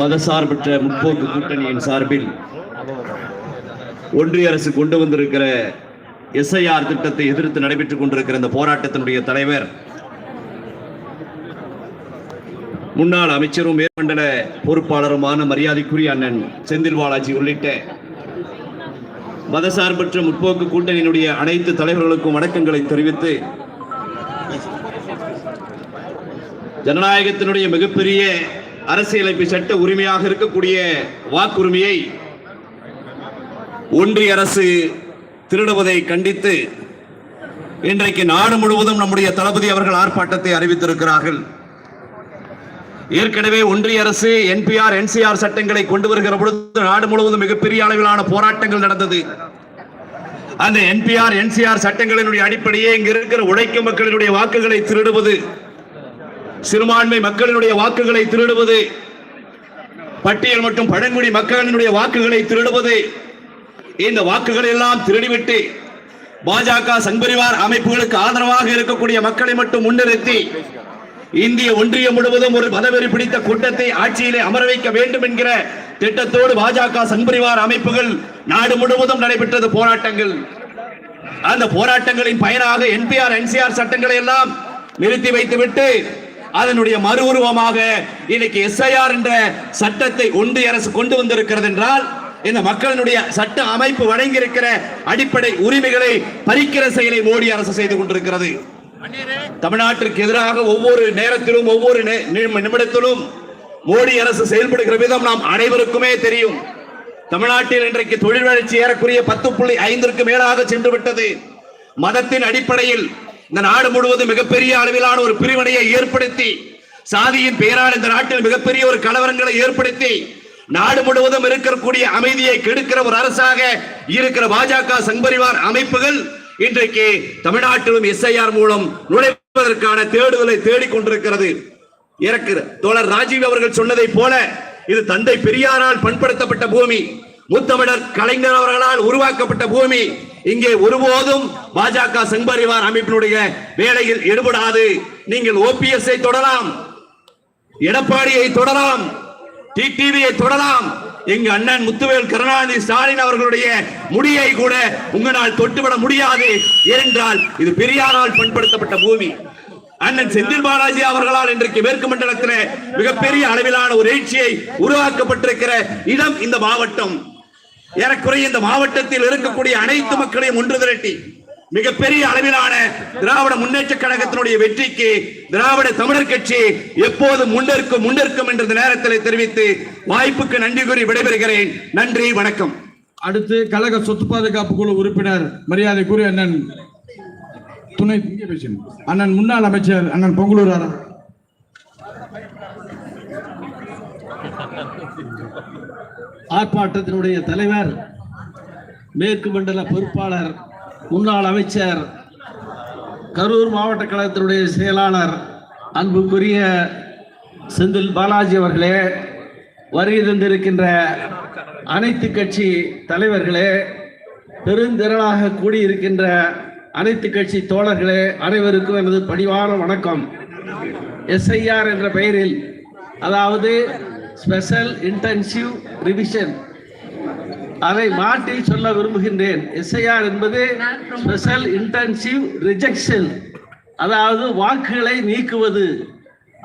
மதசார்பற்ற முற்போக்கு கூட்டணியின் சார்பில் ஒன்றிய அரசு கொண்டு வந்திருக்கிற எஸ்ஐஆர் திட்டத்தை எதிர்த்து நடைபெற்றுக் கொண்டிருக்கிற இந்த போராட்டத்தினுடைய தலைவர் முன்னாள் அமைச்சரும் மேற்மண்டல பொறுப்பாளருமான மரியாதைக்குரிய அண்ணன் செந்தில் பாலாஜி உள்ளிட்ட மதசார்பற்ற முற்போக்கு கூட்டணியினுடைய அனைத்து தலைவர்களுக்கும் வணக்கங்களை தெரிவித்து ஜனநாயகத்தினுடைய மிகப்பெரிய அரசியலமைப்பு சட்ட உரிமையாக இருக்கக்கூடிய வாக்குரிமையை ஒன்றிய அரசு திருடுவதை கண்டித்து இன்றைக்கு நாடு முழுவதும் நம்முடைய தளபதி அவர்கள் ஆர்ப்பாட்டத்தை அறிவித்திருக்கிறார்கள். ஏற்கனவே ஒன்றிய அரசு என்பிஆர் என்சிஆர் சட்டங்களை கொண்டு வருகிற பொழுது நாடு முழுவதும் மிகப்பெரிய அளவிலான போராட்டங்கள் நடந்தது. அந்த என்பிஆர் என்சிஆர் சட்டங்களினுடைய அடிப்படையே இங்க இருக்கிற உழைக்கும் மக்களினுடைய வாக்குகளை திருடுவது சிறுபான்மை மக்களினுடைய வாக்குகளை திருடுவது பட்டியல் மற்றும் பழங்குடி மக்களினுடைய வாக்குகளை திருடுவது இந்த வாக்குகளை எல்லாம் திருடிவிட்டு பாஜக சங்பரிவார் அமைப்புகளுக்கு ஆதரவாக இருக்கக்கூடிய மக்களை மட்டும் முன்னிறுத்தி இந்திய ஒன்றியம் முழுவதும் ஒரு பதவெறி பிடித்த கூட்டத்தை ஆட்சியிலே அமர வைக்க வேண்டும் என்கிற திட்டத்தோடு பாஜக சங்பரிவார் அமைப்புகள் நாடு முழுவதும் நடைபெற்றது போராட்டங்கள். அந்த போராட்டங்களின் பயனாக என்பிஆர் என்சிஆர் சட்டங்களை எல்லாம் நிறுத்தி வைத்துவிட்டு அதனுடைய மறு உருவமாக இன்னைக்கு எஸ்ஐஆர் என்ற சட்டத்தை ஒன்றிய அரசு கொண்டு வந்திருக்கிறது என்றால் இந்த மக்களினுடைய சட்ட அமைப்பு வழங்கியிருக்கிற அடிப்படை உரிமைகளை பறிக்கிற செயலை மோடி அரசு செய்து கொண்டிருக்கிறது. தமிழ்நாட்டிற்கு எதிராக ஒவ்வொரு நேரத்திலும் ஒவ்வொரு நிமிடத்திலும் மோடி அரசு செயல்படுகிற விதம் நாம் அனைவருக்குமே தெரியும். தமிழ்நாட்டில் இன்றைக்கு தொழில் வளர்ச்சி ஏறக்குரிய பத்து புள்ளி ஐந்திற்கு மேலாக சென்று விட்டது மதத்தின் அடிப்படையில் இந்த நாடு முழுவதும் மிகப்பெரிய அளவிலான ஒரு பிரிவினையை ஏற்படுத்தி சாதியின் பெயரால் இந்த நாட்டில் மிகப்பெரிய ஒரு கலவரங்களை ஏற்படுத்தி நாடு முழுவதும் இருக்கக்கூடிய அமைதியை கெடுக்கிற ஒரு அரசாக இருக்கிற பாஜக சங்பரிவார் அமைப்புகள் இன்றைக்கு தமிழ்நாட்டிலும் எஸ்ஐஆர் மூலம் நுழைவதற்கான தேடுதலை தேடிக்கொண்டிருக்கிறது. இறக்கிற தோழர் ராஜீவ் அவர்கள் சொன்னதை போல இது தந்தை பெரியாரால் பண்படுத்தப்பட்ட பூமி முத்தமிழர் கலைஞர் அவர்களால் உருவாக்கப்பட்ட பூமி. இங்கே ஒருபோதும் பாஜக சங்பரிவார் அமைப்பினுடைய வேலையில் ஈடுபடாது. நீங்கள் ஓபிஎஸ்ஐ தொடரலாம் எடப்பாடியை தொடரலாம் டிடிவியை தொடரலாம் எங்க அண்ணன் முத்துவேல் கருணாநிதி ஸ்டாலின் அவர்களுடைய முடியை கூட உங்களால் தொட்டுவிட முடியாது. ஏனென்றால் இது பெரியாரால் பண்படுத்தப்பட்ட பூமி. அண்ணன் செந்தில் பாலாஜி அவர்களால் இன்றைக்கு மேற்கு மண்டலத்தில் மிகப்பெரிய அளவிலான ஒரு எழுச்சியை உருவாக்கப்பட்டிருக்கிற இடம் இந்த மாவட்டம். ஏறக்குறைய இந்த மாவட்டத்தில் இருக்கக்கூடிய அனைத்து மக்களையும் ஒன்று திரட்டி மிகப்பெரிய அளவிலான திராவிட முன்னேற்ற கழகத்தினுடைய வெற்றிக்கு திராவிட தமிழர் கட்சி எப்போது முன்னிற்கும் முன்னிற்கும் என்ற நேரத்தில் தெரிவித்து வாய்ப்புக்கு நன்றி கூறி விடைபெறுகிறேன். நன்றி வணக்கம். அடுத்து கழக சொத்து பாதுகாப்பு குழு உறுப்பினர் மரியாதை கூறி அண்ணன் துணை அண்ணன் முன்னாள் அமைச்சர் அண்ணன் பொங்கலூர் ஆர்ப்பாட்டத்தினுடைய தலைவர் மேற்கு மண்டல பொறுப்பாளர் முன்னாள் அமைச்சர் கரூர் மாவட்ட கழகத்தினுடைய செயலாளர் அன்புக்குரிய செந்தில் பாலாஜி அவர்களே வருகை தந்திருக்கின்ற அனைத்து கட்சி தலைவர்களே பெருந்திரளாக கூடியிருக்கின்ற அனைத்து கட்சி தோழர்களே அனைவருக்கும் எனது பணிவான வணக்கம். எஸ்ஐஆர் என்ற பெயரில் அதாவது ஸ்பெஷல் இன்டென்சிவ் ரிவிஷன் அதை மாற்றி சொல்ல விரும்புகின்றேன். எஸ்ஐஆர் என்பது ஸ்பெஷல் இன்டென்சிவ் ரிஜெக்ஷன் அதாவது வாக்குகளை நீக்குவது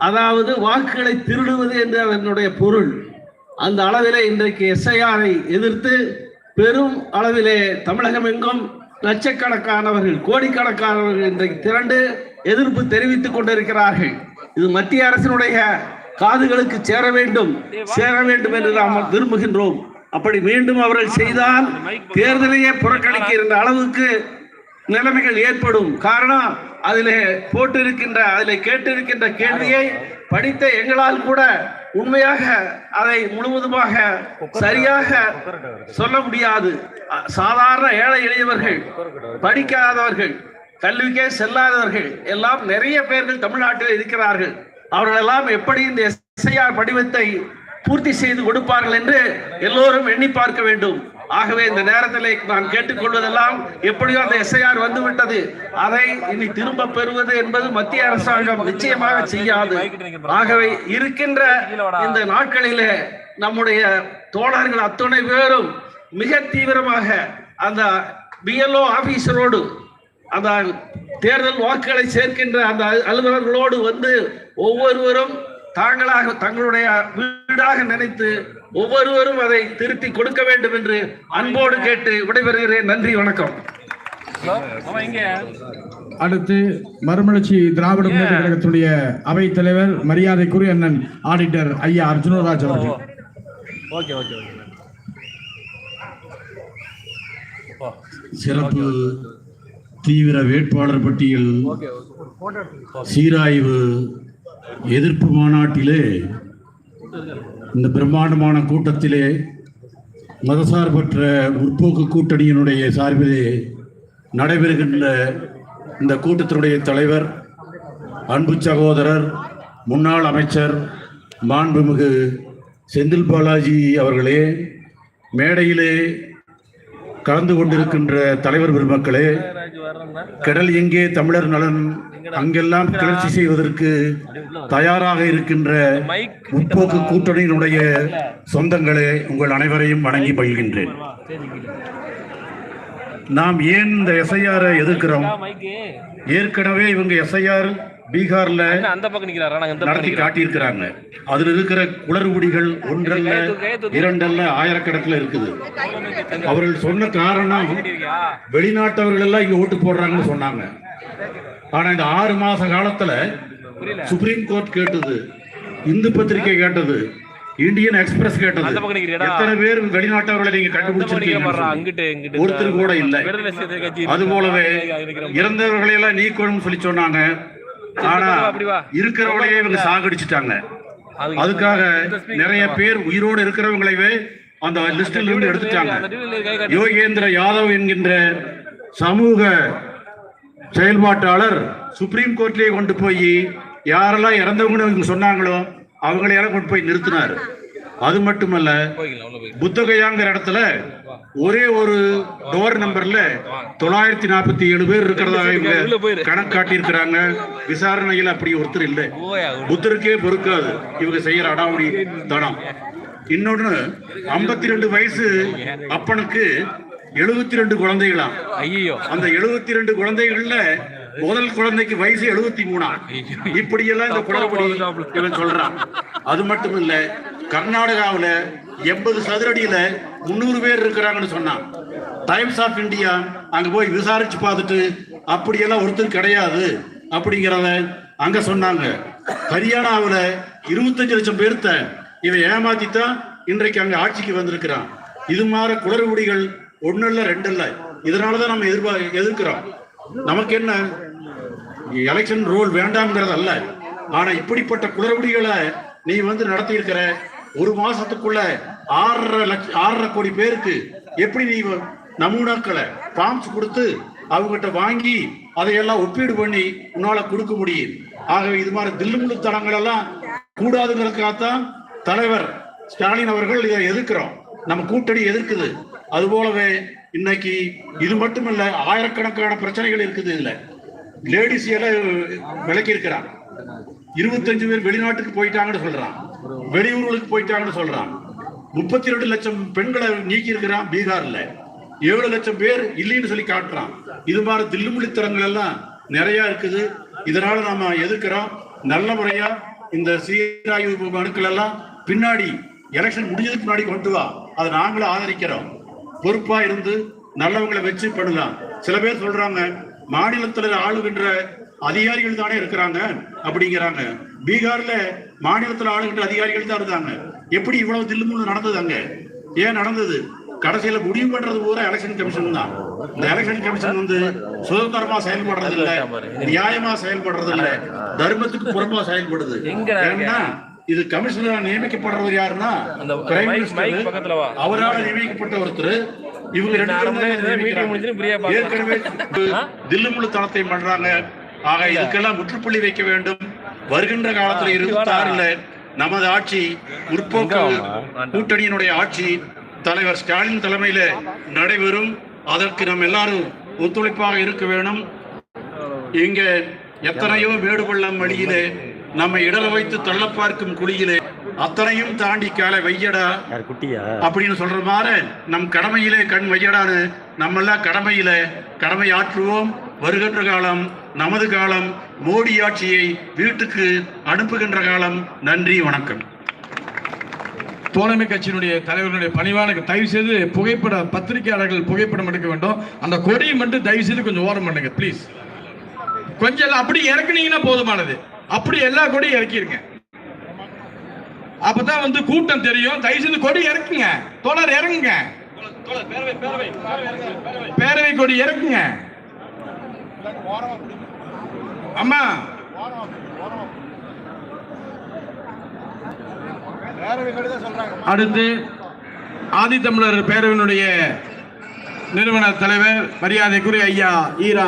அதாவது வாக்குகளை திருடுவது என்று அதனுடைய பொருள். அந்த அளவிலே இன்றைக்கு எஸ்ஐஆரை எதிர்த்து பெரும் அளவிலே தமிழகம் எங்கும் லட்சக்கணக்கானவர்கள் கோடிக்கணக்கானவர்கள் இன்றைக்கு திரண்டு எதிர்ப்பு தெரிவித்துக் கொண்டிருக்கிறார்கள். இது மத்திய அரசினுடைய காதுகளுக்கு சேர வேண்டும். சேர வேண்டும் என்று நாம் விரும்புகின்றோம். அப்படி மீண்டும் அவர்கள் செய்தால் தேர்தலையே புறக்கணிக்கின்ற அளவுக்கு நிலைமைகள் ஏற்படும். காரணம் அதிலே போட்டிருக்கின்ற அதிலே கேட்டிருக்கின்ற கேள்வியை படித்த எங்களால் கூட உண்மையாக அதை முழுவதுமாக சரியாக சொல்ல முடியாது. சாதாரண ஏழை எளியவர்கள் படிக்காதவர்கள் கல்விக்கே செல்லாதவர்கள் எல்லாம் நிறைய பேர்கள் தமிழ்நாட்டில் இருக்கிறார்கள். அவர்கள் எல்லாம் எப்படி இந்த எஸ்ஐஆர் படிவத்தை பூர்த்தி செய்து கொடுப்பார்கள் என்று எல்லோரும் எண்ணி பார்க்க வேண்டும். ஆகவே இந்த நேரத்தில் நான் கேட்டுக்கொள்வதெல்லாம் எப்படியோ அந்த எஸ்ஐஆர் வந்து விட்டது அதை இனி திரும்ப பெறுவது என்பது மத்திய அரசாங்கம் நிச்சயமாக செய்யாது. ஆகவே இருக்கின்ற இந்த நாட்களிலே நம்முடைய தோழர்கள் அத்துணை பேரும் மிக தீவிரமாக அந்த பிஎல்ஓ ஆபீசரோடு அந்த தேர்தல் வாக்குகளை சேர்க்கின்ற அந்த அலுவலர்களோடு வந்து ஒவ்வொருவரும் தாங்களாக தங்களுடைய வீடாக நினைத்து ஒவ்வொருவரும் அதை திருத்தி கொடுக்க வேண்டும் என்று அன்போடு கேட்டு விடைபெறுகிறேன். நன்றி வணக்கம். அடுத்து மறுமலர்ச்சி திராவிட முன்னேற்ற கழகத்துடைய அவைத் தலைவர் மரியாதைக்குரிய அண்ணன் ஆடிட்டர் ஐயா அர்ஜுனராஜ் அவர்கள். சிறப்பு தீவிர வேட்பாளர் பட்டியல் சீராய்வு எதிர்ப்பு மாநாட்டிலே இந்த பிரம்மாண்டமான கூட்டத்திலே மதசார்பற்ற முற்போக்கு கூட்டணியினுடைய சார்பிலே நடைபெறுகின்ற இந்த கூட்டத்தினுடைய தலைவர் அன்பு சகோதரர் முன்னாள் அமைச்சர் மாண்புமிகு செந்தில் பாலாஜி அவர்களே மேடையிலே கலந்து கொண்டிருக்கின்ற தலைவர் பெருமக்களே கடல் எங்கே தமிழர் நலன்? அங்கெல்லாம் கிளர்ச்சி செய்வதற்கு தயாராக இருக்கின்ற முற்போக்கு கூட்டணியினுடைய சொந்தங்களே உங்கள் அனைவரையும் வணங்கி பயில்கின்றேன் நாம் ஏன் இந்த எஸ்ஐஆரை எதிர்க்கிறோம்? ஏற்கனவே இவங்க எஸ்ஐஆர் பீகார்ல அந்த பக்கம் நிக்கிறாரா? நடத்தி காட்டியிருக்கிறாங்க. அதுல இருக்கிற குளறுபடிகள் ஒன்றல்ல இரண்டல்ல ஆயிரக்கணக்கில் இருக்குது. அவர்கள் சொன்ன காரணம் வெளிநாட்டவர்கள் எல்லாம் இங்க ஓட்டு போடுறாங்கன்னு சொன்னாங்க. ஆனா இந்த ஆறு மாச காலத்துல சுப்ரீம் கோர்ட் கேட்டது இந்து பத்திரிகை கேட்டது இந்தியன் எக்ஸ்பிரஸ் கேட்டது? எத்தனை பேர் வெளிநாட்டவர்களை நீங்க கண்டுபிடிச்சிருக்கீங்க ஒருத்தர் கூட இல்லை. அது போலவே இறந்தவர்களை எல்லாம் நீக்கணும்னு சொல்லி சொன்னாங்க. ஆனா. இருக்கிறவங்களையே இவங்க சாகடிச்சிட்டாங்க அது- அதுக்காக நிறைய. பேர் உயிரோடு இருக்கிறவங்களைவே அந்த லிஸ்டில் இருந்து எடுத்துட்டாங்க. யோகேந்திர யாதவ் என்கின்ற சமூக செயல்பாட்டாளர் சுப்ரீம் கோர்ட்லயே கொண்டு போய் யாரெல்லாம் இறந்தவங்கன்னு சொன்னாங்களோ அவங்களையெல்லாம் கொண்டு போய் நிறுத்தினார் அது மட்டுமல்ல. புத்தகையாங்கிற இடத்துல ஒரே ஒரு டோர் நம்பர்ல தொள்ளாயிரத்தி நாற்பத்தி ஏழு பேர் இருக்கிறதா இவங்க உள்ள போயிரு. கணக்கு காட்டியிருக்கிறாங்க. விசாரணையில் அப்படி ஒருத்தர் இல்லை. புத்தருக்கே பொறுக்காது. இவங்க செய்யற அடாவடி தனம். இன்னொன்னு 52 ரெண்டு வயசு அப்பனுக்கு எழுபத்தி ரெண்டு குழந்தைகளாம் அந்த 72 ரெண்டு குழந்தைகள்ல முதல் குழந்தைக்கு வயசு எழுபத்தி மூணா. இப்படி எல்லாம் இந்த இவன் சொல்றான். அது மட்டும் இல்ல கர்நாடகாவில் எண்பது சதுரடியில் முந்நூறு பேர் இருக்கிறாங்கன்னு சொன்னான் டைம்ஸ் ஆஃப் இந்தியா அங்கே போய் விசாரிச்சு பார்த்துட்டு அப்படியெல்லாம் ஒருத்தர் கிடையாது அப்படிங்கிறத அங்கே சொன்னாங்க. ஹரியானாவில் இருபத்தஞ்சு லட்சம் பேர்த்த இவன் ஏமாத்தித்தான் இன்றைக்கு அங்கே ஆட்சிக்கு வந்திருக்கிறான். இது மாதிரி குளறுபடிகள் ஒன்றும் இல்லை ரெண்டு இதனால் தான் நம்ம எதிர்பா எதிர்க்கிறோம். நமக்கு என்ன எலெக்ஷன் ரூல் வேண்டாம்ங்கிறது அல்ல இப்படிப்பட்ட குளறுபடிகளை நீ வந்து நடத்தியிருக்கிற ஒரு மாசத்துக்குள்ள ஆறரை லட்சம் ஆறரை கோடி பேருக்கு எப்படி நீ நமூனாக்களை ஃபார்ம்ஸ் கொடுத்து அவங்ககிட்ட வாங்கி அதையெல்லாம் ஒப்பீடு பண்ணி உன்னால கொடுக்க முடியும். ஆகவே இது மாதிரி தில்லுமுழு தனங்கள் எல்லாம் கூடாதுங்கிறதுக்காகத்தான் தலைவர் ஸ்டாலின் அவர்கள் இதை எதிர்க்கிறோம். நம்ம கூட்டணி எதிர்க்குது. அது போலவே இன்னைக்கு இது மட்டும் இல்ல ஆயிரக்கணக்கான பிரச்சனைகள் இருக்குது இதுல. லேடிஸ் எல்லாம் விளக்கி இருக்கிறாங்க இருபத்தஞ்சு பேர் வெளிநாட்டுக்கு போயிட்டாங்கன்னு சொல்றான். வெளியூர்களுக்கு போயிட்டாங்கன்னு சொல்றான். முப்பத்தி ரெண்டு லட்சம் பெண்களை நீக்கி இருக்கிறான் பீகார்ல. ஏழு லட்சம் பேர் இல்லைன்னு சொல்லி காட்டுறான். இது மாதிரி தில்லுமுள்ளித்தனங்கள் எல்லாம் நிறைய இருக்குது. இதனால நாம எதிர்க்கிறோம். நல்ல முறையா இந்த சீராய்வு மனுக்கள் எல்லாம் பின்னாடி எலெக்ஷன் முடிஞ்சதுக்கு முன்னாடி கொண்டு வா. அதை நாங்களும் ஆதரிக்கிறோம். பொறுப்பா இருந்து நல்லவங்களை வச்சு பண்ணலாம் சில பேர் சொல்றாங்க மாநிலத்தில் ஆளுகின்ற அதிகாரிகள் தானே இருக்கிறாங்க அப்படிங்கிறாங்க. பீகார்ல மாநிலத்துல ஆளுகின்ற அதிகாரிகள் தான் இருந்தாங்க எப்படி இவ்வளவு தில்லுமுள்ளு நடந்தது அங்க? ஏன் நடந்தது? கடைசியில முடிவு பண்றது பூரா எலெக்ஷன் கமிஷன் தான். இந்த எலெக்ஷன் கமிஷன் வந்து சுதந்திரமா செயல்படுறது இல்ல. நியாயமா செயல்படுறது இல்ல. தர்மத்துக்கு புறமா செயல்படுது? ஏன்னா இது கமிஷனரா நியமிக்கப்படுறவர் யாருன்னா. அவரால் நியமிக்கப்பட்ட ஒருத்தர். இவங்க ரெண்டு. ஏற்கனவே தில்லுமுள்ளு தனத்தை பண்றாங்க. ஆக இதுக்கெல்லாம் முற்றுப்புள்ளி வைக்க வேண்டும். வருகின்ற காலத்துல இருபத்தி ஆறுல நமது ஆட்சி முற்போக்கு? கூட்டணியினுடைய ஆட்சி தலைவர் ஸ்டாலின் தலைமையில நடைபெறும். அதற்கு நாம் எல்லாரும் ஒத்துழைப்பாக இருக்க வேணும். இங்க எத்தனையோ மேடு பள்ளம் வழியிலே நம்மை இடர வைத்து தள்ள பார்க்கும் குழியிலே அத்தனையும் தாண்டி காலை வையடா அப்படின்னு சொல்ற மாதிரி நம் கடமையிலே கண் வையடான்னு நம்ம எல்லாம் கடமையில கடமை ஆற்றுவோம். வருகின்ற காலம் நமது காலம் மோடி ஆட்சியை வீட்டுக்கு அனுப்புகின்ற காலம். நன்றி வணக்கம். தோழமை கட்சியினுடைய தலைவர்களுடைய பணிவான தயவு செய்து புகைப்பட பத்திரிகையாளர்கள் புகைப்படம் எடுக்க வேண்டும். அந்த கொடியை மட்டும் தயவு செய்து கொஞ்சம் ஓரம் பண்ணுங்க ப்ளீஸ் கொஞ்சம் எல்லாம் அப்படி இறக்குனீங்கன்னா போதுமானது. அப்படி எல்லா கொடியும் இறக்கிருங்க. அப்பதான் வந்து கூட்டம் தெரியும். தயவு செய்து கொடி இறக்குங்க. தோழர் இறங்குங்க. பேரவை கொடி இறக்குங்க. அம்மா. அடுத்து ஆதித்தமிழர் பேரவையினுடைய நிறுவன தலைவர் மரியாதைக்குரிய ஐயா ஈரா